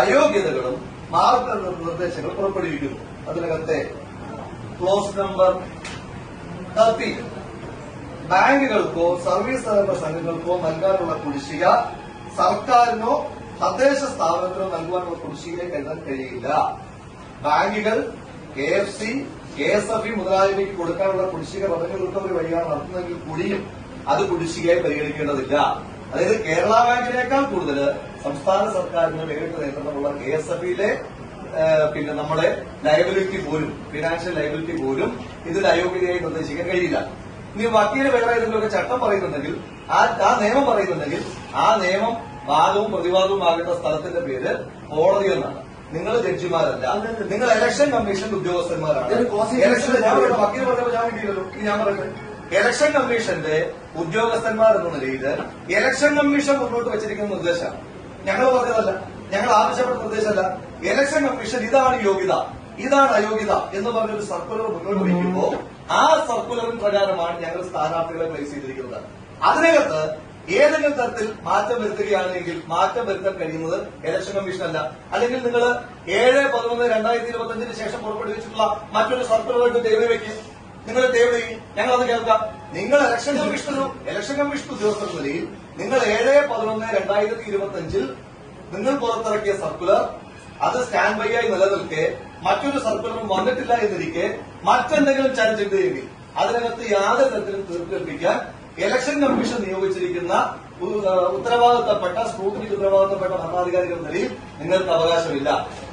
അയോഗ്യതകളും മാർഗനിർദ്ദേശങ്ങൾ പുറപ്പെടുവിക്കുന്നു. അതിനകത്തെ ക്ലോസ് നമ്പർ തേർട്ടി ബാങ്കുകൾക്കോ സർവീസ് സഹകരണ സംഘങ്ങൾക്കോ നൽകാനുള്ള കുടിശ്ശിക സർക്കാരിനോ തദ്ദേശ സ്ഥാപനത്തിനോ നൽകുവാനുള്ള കുടിശ്ശികയെ കരുതാൻ കഴിയില്ല. ബാങ്കുകൾ K F C K S F E മുതലായവയ്ക്ക് കൊടുക്കാനുള്ള കുടിശ്ശിക റവന്യൂ റിക്കവറി വഴിയാണ് നടത്തുന്നതെങ്കിൽ കൂടിയും അത് കുടിശ്ശികയായി പരിഗണിക്കേണ്ടതില്ല. അതായത് കേരള ബാങ്കിനേക്കാൾ കൂടുതൽ സംസ്ഥാന സർക്കാരിന് നേരിട്ട് നേതൃത്വമുള്ള കെ എസ് എഫ് ഇയിലെ പിന്നെ നമ്മുടെ ലയബിലിറ്റി പോലും ഫിനാൻഷ്യൽ ലയബിലിറ്റി പോലും ഇതിൽ അയോഗ്യതയായി നിർദ്ദേശിക്കാൻ കഴിയില്ല. ഇനി വക്കീൽ വേറെ ഏതെങ്കിലുമൊക്കെ ചട്ടം പറയുന്നുണ്ടെങ്കിൽ ആ ആ നിയമം പറയുന്നുണ്ടെങ്കിൽ ആ നിയമം വാദവും പ്രതിവാദവും ആകേണ്ട സ്ഥലത്തിന്റെ പേര് കോടതി എന്നാണ്. നിങ്ങൾ ജഡ്ജിമാരല്ല. നിങ്ങൾ ഇലക്ഷൻ കമ്മീഷൻ ഉദ്യോഗസ്ഥന്മാരാണ്. ഇലക്ഷൻ വക്കീൽ പറഞ്ഞപ്പോൾ ഞാൻ കിട്ടിയല്ലോ ഇനി ഞാൻ പറയട്ടെ. ഇലക്ഷൻ കമ്മീഷന്റെ ഉദ്യോഗസ്ഥന്മാർ എന്ന നിലയിൽ ഇലക്ഷൻ കമ്മീഷൻ മുന്നോട്ട് വെച്ചിരിക്കുന്ന നിർദ്ദേശമാണ് ഞങ്ങൾ പറഞ്ഞതല്ല. ഞങ്ങൾ ആവശ്യപ്പെട്ട നിർദ്ദേശമല്ല. ഇലക്ഷൻ കമ്മീഷൻ ഇതാണ് യോഗ്യത. ഇതാണ് അയോഗ്യത എന്ന് പറഞ്ഞൊരു സർക്കുലർ മുന്നോട്ട് വയ്ക്കുമ്പോൾ ആ സർക്കുലറിൻ പ്രകാരമാണ് ഞങ്ങൾ സ്ഥാനാർത്ഥികളെ പ്ലേസ് ചെയ്തിരിക്കുന്നത്. അതിനകത്ത് ഏതെങ്കിലും തരത്തിൽ മാറ്റം വരുത്തുകയാണെങ്കിൽ മാറ്റം വരുത്താൻ കഴിയുന്നത് ഇലക്ഷൻ കമ്മീഷൻ അല്ല. അല്ലെങ്കിൽ നിങ്ങൾ ഏഴ് പതിനൊന്ന് രണ്ടായിരത്തി ഇരുപത്തി അഞ്ചിന് ശേഷം പുറപ്പെടുവിച്ചിട്ടുള്ള മറ്റൊരു സർക്കുലറായിട്ട് ദൈവം വയ്ക്കും നിങ്ങൾ തേടി ഞങ്ങൾ അത് കേൾക്കാം. നിങ്ങൾ ഇലക്ഷൻ കമ്മീഷൻ ഇലക്ഷൻ കമ്മീഷൻ ഉദ്യോഗസ്ഥർ നിലയിൽ നിങ്ങൾ ഏഴ് പതിനൊന്ന് രണ്ടായിരത്തി ഇരുപത്തി അഞ്ചിൽ നിങ്ങൾ പുറത്തിറക്കിയ സർക്കുലർ അത് സ്റ്റാൻഡ് ബൈ ആയി നിലനിൽക്കെ മറ്റൊരു സർക്കുലറും വന്നിട്ടില്ല എന്നിരിക്കെ മറ്റെന്തെങ്കിലും ചലഞ്ച് ഉണ്ടെങ്കിൽ അതിനകത്ത് യാതൊരു തരത്തിലും തീർപ്പ് കൽപ്പിക്കാൻ ഇലക്ഷൻ കമ്മീഷൻ നിയോഗിച്ചിരിക്കുന്ന ഉത്തരവാദിത്തപ്പെട്ട സ്ക്രൂട്ടിനിക്ക് ഉത്തരവാദിത്തപ്പെട്ട ഭരണാധികാരികൾ നിലയിൽ നിങ്ങൾക്ക് അവകാശമില്ല.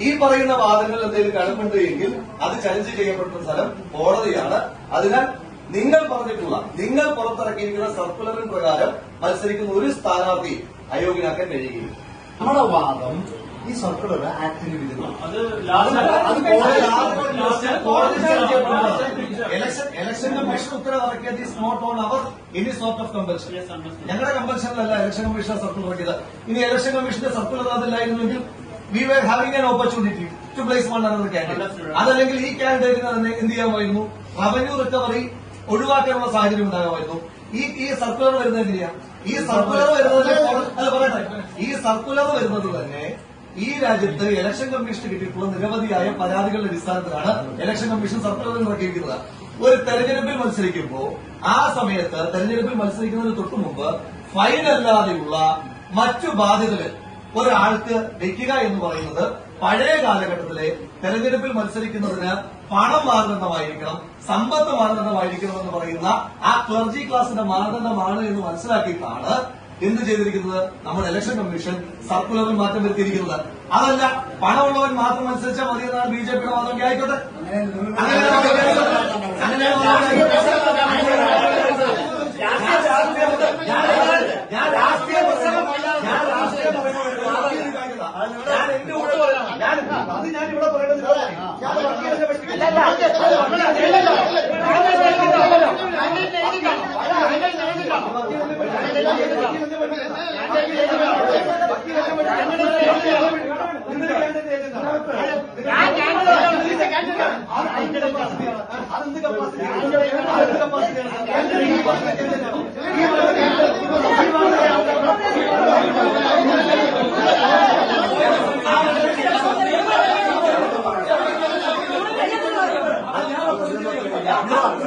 ഈ പറയുന്ന വാദങ്ങൾ എന്തെങ്കിലും കഴമ്പുണ്ട് എങ്കിൽ അത് ചലഞ്ച് ചെയ്യപ്പെടുന്ന സ്ഥലം കോടതിയാണ്. അതിനാൽ നിങ്ങൾ പറഞ്ഞിട്ടുള്ള നിങ്ങൾ പുറത്തിറക്കിയിരിക്കുന്ന സർക്കുലറിൻ പ്രകാരം മത്സരിക്കുന്ന ഒരു സ്ഥാനാർത്ഥി അയോഗ്യനാക്കാൻ കഴിയുകയില്ല നമ്മുടെ വാദം ഈ സർക്കുലർ ആക്ടിന് വിരുദ്ധമാണ് അത് അത് കോടതി കോടതി ചലഞ്ച് ചെയ്യപ്പെടുന്നതാണ്. Election commission ഉത്തരവിറക്കിയത് is not on our any sort of compulsion ഞങ്ങളുടെ കമ്പൽഷനിലല്ല ഇലക്ഷൻ കമ്മീഷൻ സർക്കുലർ ഇറക്കിയത് ഇനി ഇലക്ഷൻ കമ്മീഷന്റെ circular അതില്ലായിരുന്നെങ്കിൽ we were having an opportunity to place one another candidate അതല്ലെങ്കിൽ ഈ കാൻഡിഡേറ്റിന് തന്നെ എന്ത് ചെയ്യാമായിരുന്നു? റവന്യൂ റിക്കവറി ഒഴിവാക്കാനുള്ള സാഹചര്യം ഉണ്ടാകുമായിരുന്നു. ഈ ഈ സർക്കുലർ വരുന്നത് എങ്ങനെയാ ഈ സർക്കുലർ വരുന്നത് അല്ല പറയട്ടെ. ഈ സർക്കുലർ വരുന്നത് തന്നെ ഈ രാജ്യത്ത് ഇലക്ഷൻ കമ്മീഷന് കിട്ടിയിട്ടുള്ള നിരവധിയായ പരാതികളുടെ അടിസ്ഥാനത്തിലാണ് ഇലക്ഷൻ കമ്മീഷൻ സർക്കുലർ ഇറക്കിയിരിക്കുന്നത്. ഒരു തെരഞ്ഞെടുപ്പിൽ മത്സരിക്കുമ്പോൾ ആ സമയത്ത് തെരഞ്ഞെടുപ്പിൽ മത്സരിക്കുന്നതിന് തൊട്ടു മുമ്പ് ഫൈൻ അല്ലാതെയുള്ള മറ്റു ബാധ്യതകൾ ഒരാൾക്ക് വെക്കുക എന്ന് പറയുന്നത് പഴയ കാലഘട്ടത്തിലെ തെരഞ്ഞെടുപ്പിൽ മത്സരിക്കുന്നതിന് പണം മാനദണ്ഡമായിരിക്കണം സമ്പത്ത് മാനദണ്ഡമായിരിക്കണം എന്ന് പറയുന്ന ആ ക്ലർജി ക്ലാസിന്റെ മാനദണ്ഡമാണ് എന്ന് മനസ്സിലാക്കിയിട്ടാണ് എന്ത് ചെയ്തിരിക്കുന്നത്? നമ്മുടെ ഇലക്ഷൻ കമ്മീഷൻ സർക്കുലറിൽ മാറ്റം വരുത്തിയിരിക്കുന്നത്. അതല്ല പണമുള്ളവൻ മാത്രം മത്സരിച്ചാൽ മതി എന്നാണ് ബി ജെ പിയുടെ വാദം ആയിക്കോട്ടെ? ഞാൻ രാഷ്ട്രീയ പ്രസംഗം ഞാൻ രാഷ്ട്രീയ ഞാൻ എന്റെ കൂടെ പറയാം ഞാൻ അത് ഞാൻ ഇവിടെ പറയേണ്ടത് ഞാൻ വക്കീലിനെ പറ്റി ഞാൻ കപ്പാസിറ്റി Yeah.